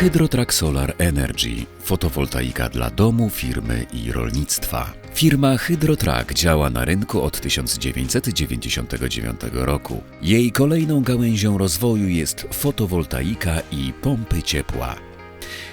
Hydrotrack Solar Energy fotowoltaika dla domu, firmy i rolnictwa. Firma Hydrotrack działa na rynku od 1999 roku. Jej kolejną gałęzią rozwoju jest fotowoltaika i pompy ciepła.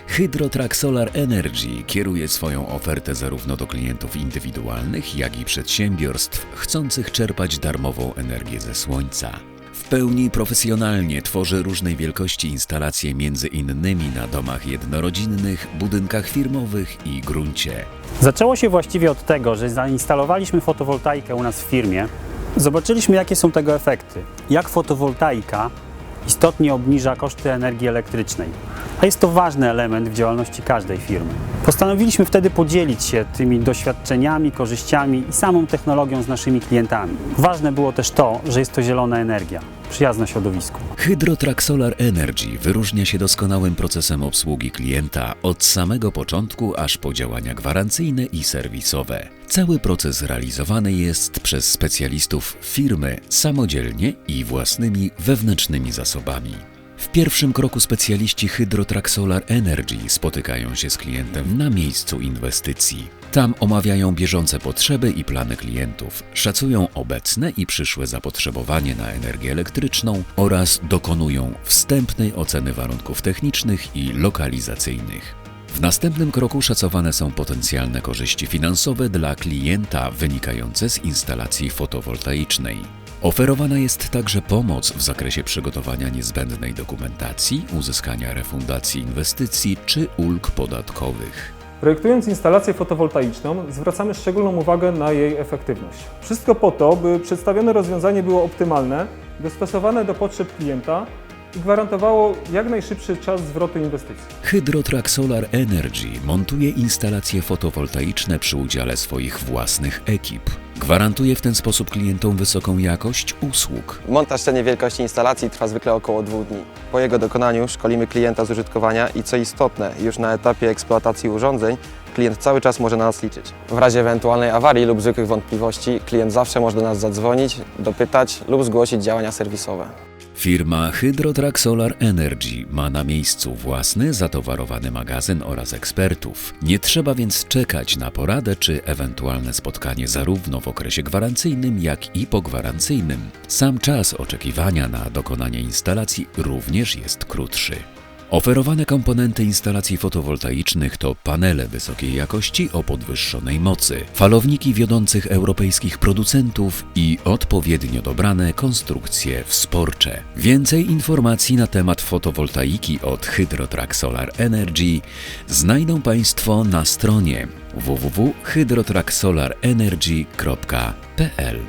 Hydrotrack Solar Energy kieruje swoją ofertę zarówno do klientów indywidualnych, jak i przedsiębiorstw chcących czerpać darmową energię ze słońca. W pełni profesjonalnie tworzy różnej wielkości instalacje między innymi na domach jednorodzinnych, budynkach firmowych i gruncie. Zaczęło się właściwie od tego, że zainstalowaliśmy fotowoltaikę u nas w firmie. Zobaczyliśmy, jakie są tego efekty. Jak fotowoltaika istotnie obniża koszty energii elektrycznej. A jest to ważny element w działalności każdej firmy. Postanowiliśmy wtedy podzielić się tymi doświadczeniami, korzyściami i samą technologią z naszymi klientami. Ważne było też to, że jest to zielona energia, przyjazna środowisku. Hydrotrack Solar Energy wyróżnia się doskonałym procesem obsługi klienta od samego początku aż po działania gwarancyjne i serwisowe. Cały proces realizowany jest przez specjalistów firmy samodzielnie i własnymi wewnętrznymi zasobami. W pierwszym kroku specjaliści Hydrotrack Solar Energy spotykają się z klientem na miejscu inwestycji. Tam omawiają bieżące potrzeby i plany klientów, szacują obecne i przyszłe zapotrzebowanie na energię elektryczną oraz dokonują wstępnej oceny warunków technicznych i lokalizacyjnych. W następnym kroku szacowane są potencjalne korzyści finansowe dla klienta wynikające z instalacji fotowoltaicznej. Oferowana jest także pomoc w zakresie przygotowania niezbędnej dokumentacji, uzyskania refundacji inwestycji czy ulg podatkowych. Projektując instalację fotowoltaiczną, zwracamy szczególną uwagę na jej efektywność. Wszystko po to, by przedstawione rozwiązanie było optymalne, dostosowane do potrzeb klienta i gwarantowało jak najszybszy czas zwrotu inwestycji. Hydrotrack Solar Energy montuje instalacje fotowoltaiczne przy udziale swoich własnych ekip. Gwarantuje w ten sposób klientom wysoką jakość usług. Montaż średniej wielkości instalacji trwa zwykle około dwóch dni. Po jego dokonaniu szkolimy klienta z użytkowania i co istotne, już na etapie eksploatacji urządzeń klient cały czas może na nas liczyć. W razie ewentualnej awarii lub zwykłych wątpliwości klient zawsze może do nas zadzwonić, dopytać lub zgłosić działania serwisowe. Firma Hydrotrack Solar Energy ma na miejscu własny, zatowarowany magazyn oraz ekspertów. Nie trzeba więc czekać na poradę czy ewentualne spotkanie zarówno w okresie gwarancyjnym, jak i pogwarancyjnym. Sam czas oczekiwania na dokonanie instalacji również jest krótszy. Oferowane komponenty instalacji fotowoltaicznych to panele wysokiej jakości o podwyższonej mocy, falowniki wiodących europejskich producentów i odpowiednio dobrane konstrukcje wsporcze. Więcej informacji na temat fotowoltaiki od Hydrotrack Solar Energy znajdą Państwo na stronie www.hydrotracksolarenergy.pl.